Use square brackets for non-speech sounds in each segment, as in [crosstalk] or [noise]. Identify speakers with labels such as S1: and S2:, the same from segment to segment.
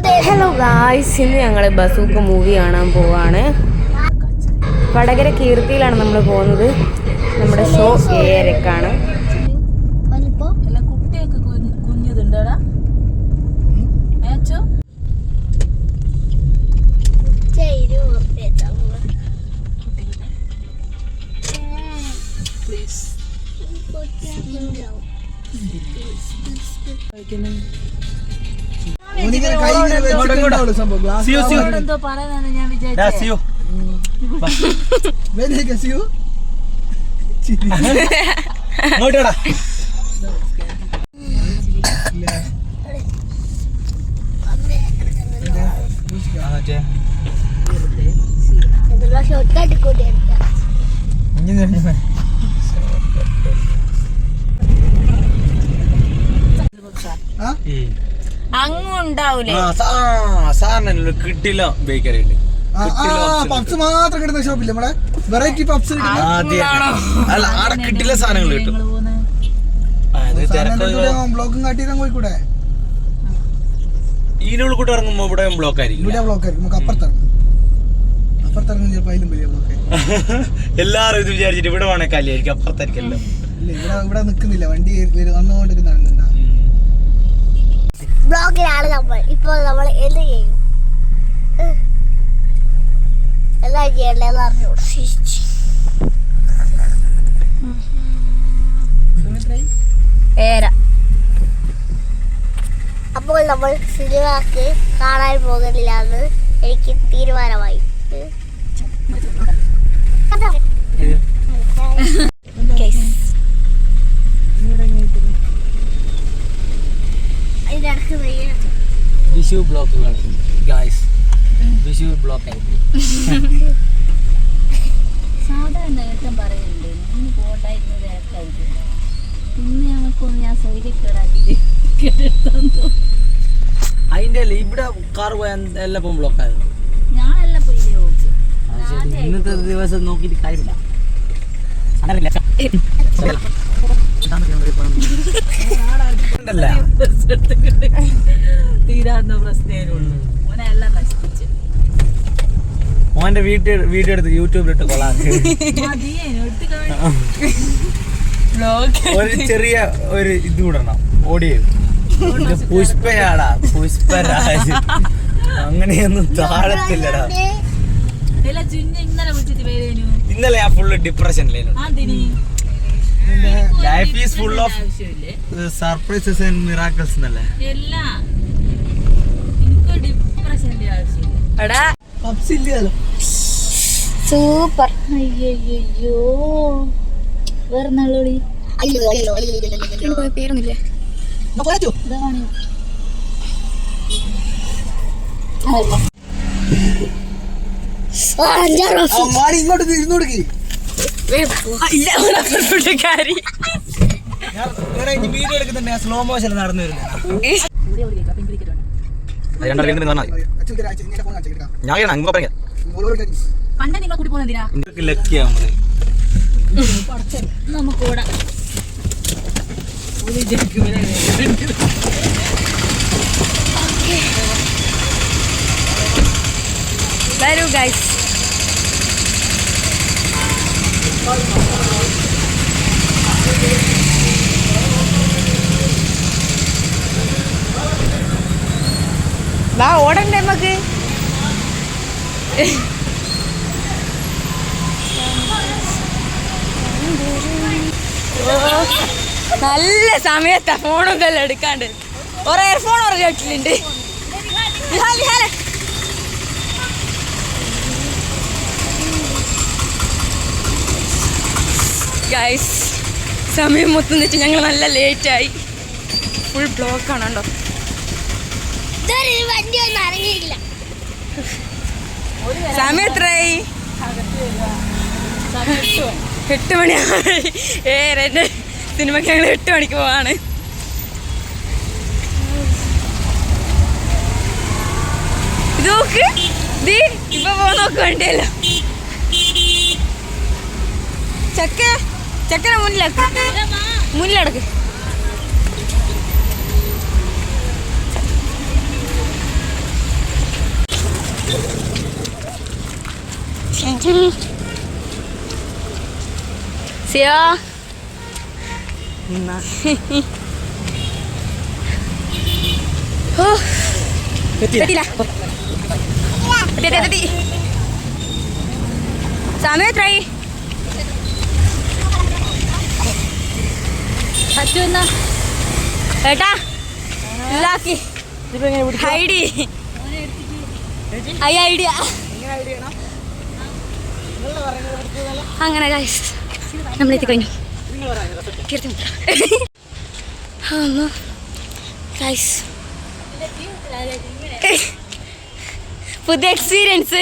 S1: Hello guys ഇന്ന് ഞങ്ങൾ ബസൂക്ക് movie കാണാൻ പോവാണ് വടകര കീർത്തിയിലാണ് നമ്മൾ പോകുന്നത് നമ്മുടെ ഷോ ഏരക്കാണ്
S2: Please. Please. Please. Please. Please എന്തോ പറയുന്നത് ഞാൻ വിചാരിച്ചു
S3: ഇങ്ങോട്ടാ
S2: അങ്ങും ഉണ്ടാവൂലേ
S3: സാറിന് കിട്ടില്ല ബേക്കറി ഉണ്ട്.
S4: പപ്സ് മാത്രം കിട്ടുന്ന ഷോപ്പില്ല നമ്മളെ? വെറൈറ്റി പപ്സ്
S3: അല്ല ആടെ കിട്ടില്ല സാധനങ്ങൾ കിട്ടും.
S4: ബ്ലോക്കും കാട്ടിയിട്ട് കോഴിക്കൂടെ
S3: ഈനുള്ളിൽ കൂടെ ഇറങ്ങുമ്പോ ഇവിടെ ബ്ലോക്ക് ആയിരിക്കും
S4: ഇവിടെ ബ്ലോക്ക് ആയിരിക്കും. നമുക്ക് അപ്പുറത്തിറങ്ങും അപ്പുറത്തിറങ്ങും ചിലപ്പോൾ അതിലും വലിയ ബ്ലോക്ക് [laughs]
S3: എല്ലാരും ഇത് വിചാരിച്ചിട്ട് ഇവിടെ വേണേ കല്യായിരിക്കും അപ്പുറത്തായിരിക്കും
S4: ഇല്ല ഇവിടെ ഇവിടെ നിൽക്കുന്നില്ല വണ്ടി വരും വന്നുകൊണ്ട്
S5: ബ്ലോഗിലാണ് നമ്മൾ. ഇപ്പോൾ നമ്മൾ എന്ത് ചെയ്യും. എന്താ ചെയ്യണ്ടെന്ന്
S2: അറിഞ്ഞോളൂ
S5: അപ്പോൾ നമ്മൾ സിനിമക്ക് കാണാൻ പോകുന്നില്ല എന്ന് എനിക്ക് തീരുമാനമായി.
S3: Vishu block guys Vishu block ആയിട്ട്
S2: സാധാരണ നേരത്തെ പറയുന്നുണ്ട് ഇന്ന് പോണ്ടായിരുന്നു തിരക്കായിരിക്കും ഇന്ന് ഞങ്ങൾക്കൊന്ന് ഞാൻ കേട്ടെടുത്തു
S3: അതിന്റെ അല്ലേ ഇവിടെ കാർ പോയാൽ എല്ലാം ബ്ലോക്ക് ആയിരുന്നു
S2: ഞാനെല്ലാം പോയില്ലേ ഓക്ക്
S3: ഇന്നത്തെ ദിവസം നോക്കിയിട്ട് കാര്യമില്ല.
S2: തീരാവുന്ന പ്രശ്നേനുള്ളൂ ഓനെ എല്ലാം നശിപ്പിച്ച്.
S3: മോന്റെ വീട്ടിൽ വീഡിയോ എടുത്ത് യൂട്യൂബിലിട്ട് കൊള്ളാക്ക് ഒരു ചെറിയ ഒരു ഇത് കൂടണം. ഓഡിയോ പുഷ്പയാടാ പുഷ്പരാജ്. അങ്ങനെയൊന്നും താഴത്തില്ലടാ.
S2: ഇന്നലെ
S3: ഞാൻ ഫുള്ള് ഡിപ്രഷനിലേനു
S2: അതിന്
S3: life is full
S2: of
S3: surprises and miracles എന്നല്ലേ?
S4: ഇല്ലല്ലോ
S5: സൂപ്പർ.
S2: അയ്യോ വേറെ
S5: പപ്സ്
S4: മാറി ഇങ്ങോട്ട് തിരിഞ്ഞു കൊടുക്ക്.
S3: സ്ലോ മോഷൻ നടന്നു
S4: അച്ഛൻ തരാം, വീണ്ടും പറഞ്ഞാൽ എടുക്കാം.
S3: ഞാൻ അങ്ങ് പറയാം
S4: ഓരോരോ കാര്യം.
S2: പണ്ട് നിങ്ങൾ കൂടി പോകുന്നതിനാ
S3: നിങ്ങൾക്ക് ലക്കിയാ
S2: നമുക്ക് ഓടാം
S1: വരൂ ഗൈസ് വാ ഓടണ്ടേ നമുക്ക്? നല്ല സമയത്താ ഫോണൊക്കെ എല്ലാം എടുക്കാണ്ട്. ഒരു എയർഫോൺ ഒരു കേട്ടിട്ടുണ്ട് ഗൈസ് സമയം മൊത്തം വെച്ച് ഞങ്ങൾ നല്ല ലേറ്റായി ഫുൾ ബ്ലോക്കാണ് കേട്ടോ
S5: ഇതൊരു വണ്ടി ഒന്നും ഇറങ്ങിയില്ല
S1: സമയം എത്രയായി? എട്ട് മണിയായി. ഏ രണ്ട് സിനിമയ്ക്ക് ഞങ്ങൾ എട്ട് മണിക്ക് പോവാണ്. ഇത് നോക്ക്. ദീ ഇപ്പൊ പോ നോക്ക് വേണ്ടിയല്ലോ. ചക്ക ചക്കര മുന്നിലക്ക്. മുന്നിലടക്ക്. സിയോ എത്തി സമയം എത്രയായി
S2: അച്ഛനാ
S1: ഏട്ടാ ഐഡി ഐ ഐഡിയ അങ്ങനെ ഗൈസ് നമ്മൾ എത്തിക്കഴിഞ്ഞു കീർത്തിമുദ്ര അമ്മ ഗൈസ് പുതിയ എക്സ്പീരിയൻസ്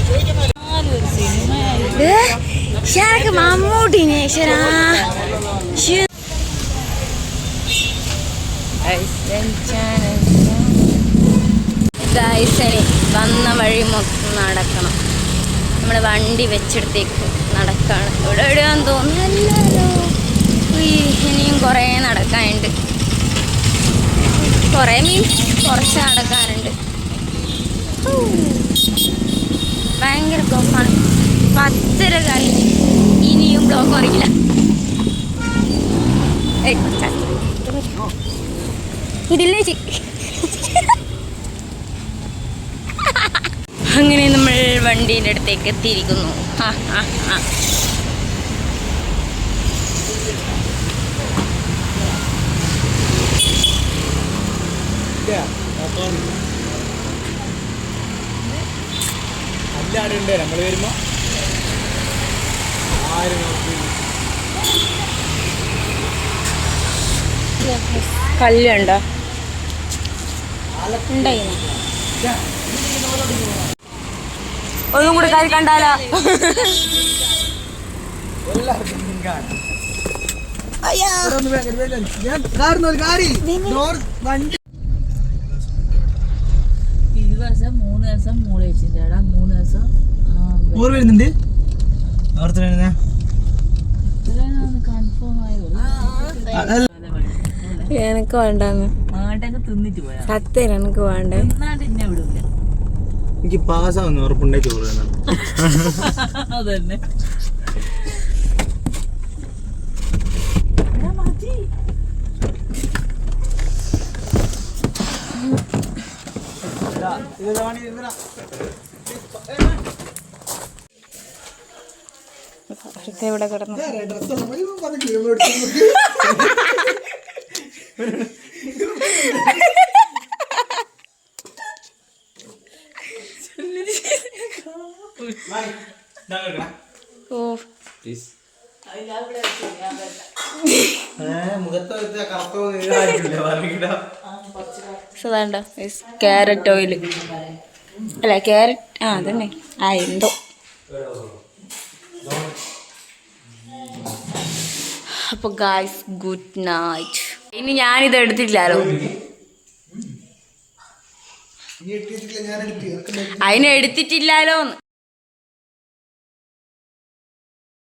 S1: ശരിക്കും
S2: ഒരു സിനിമയായി
S1: ശരക്ക് മമ്മൂട്ടിനെ വന്ന വഴി മൊത്തം നടക്കണം. നമ്മുടെ വണ്ടി വെച്ചെടുത്തേക്ക് നടക്കാണ്. ഇവിടെ എവിടെയാന്ന് തോന്നുന്നല്ലോ ഇനിയും കുറേ നടക്കാനുണ്ട്. കുറേ മീൻസ് കുറച്ച് നടക്കാനുണ്ട്. ഭയങ്കര ബ്ലോക്കാണ് പത്തര കാലി. ഇനിയും ബ്ലോക്ക് അറിയില്ല ഇതില്ലേ ചി അങ്ങനെ നമ്മൾ വണ്ടീന്റെ അടുത്തേക്ക് എത്തിയിരിക്കുന്നു. ആ ആ ആ.
S3: നമ്മൾ
S1: കല്ലുണ്ടോ? ഉണ്ടായിരുന്നു ഒന്നും കൂടെ കാര്യം കണ്ടാലോ?
S4: ഞാൻ കാറുന്ന കാറി ഡോർ വണ്ടി
S2: ഈ ദിവസം മൂന്ന് ദിവസം മൂളി വെച്ചിട്ടാ മൂന്ന് ദിവസം
S4: ഓർ വരുന്നുണ്ട്.
S1: എനിക്ക് വേണ്ടെന്ന്.
S2: ആട്ടൊക്കെ തിന്നിട്ട് പോയാ?
S1: സത്യം എനിക്ക് വേണ്ടേ?
S3: എനിക്ക് പാസ്സാവുന്ന ഉറപ്പുണ്ടേ ചോറ്
S2: അതന്നെ.
S1: ഇവിടെ കിടന്നു ഓ സുധാണ്ടോ ക്യാരറ്റ് ഓയിൽ അല്ല ക്യാരറ്റ് ആ അതന്നെ. ആ എന്തോ. അപ്പൊ ഗായ്സ് ഗുഡ് നൈറ്റ് ഇനി ഞാനിത് എടുത്തിട്ടില്ലല്ലോ.
S4: നീ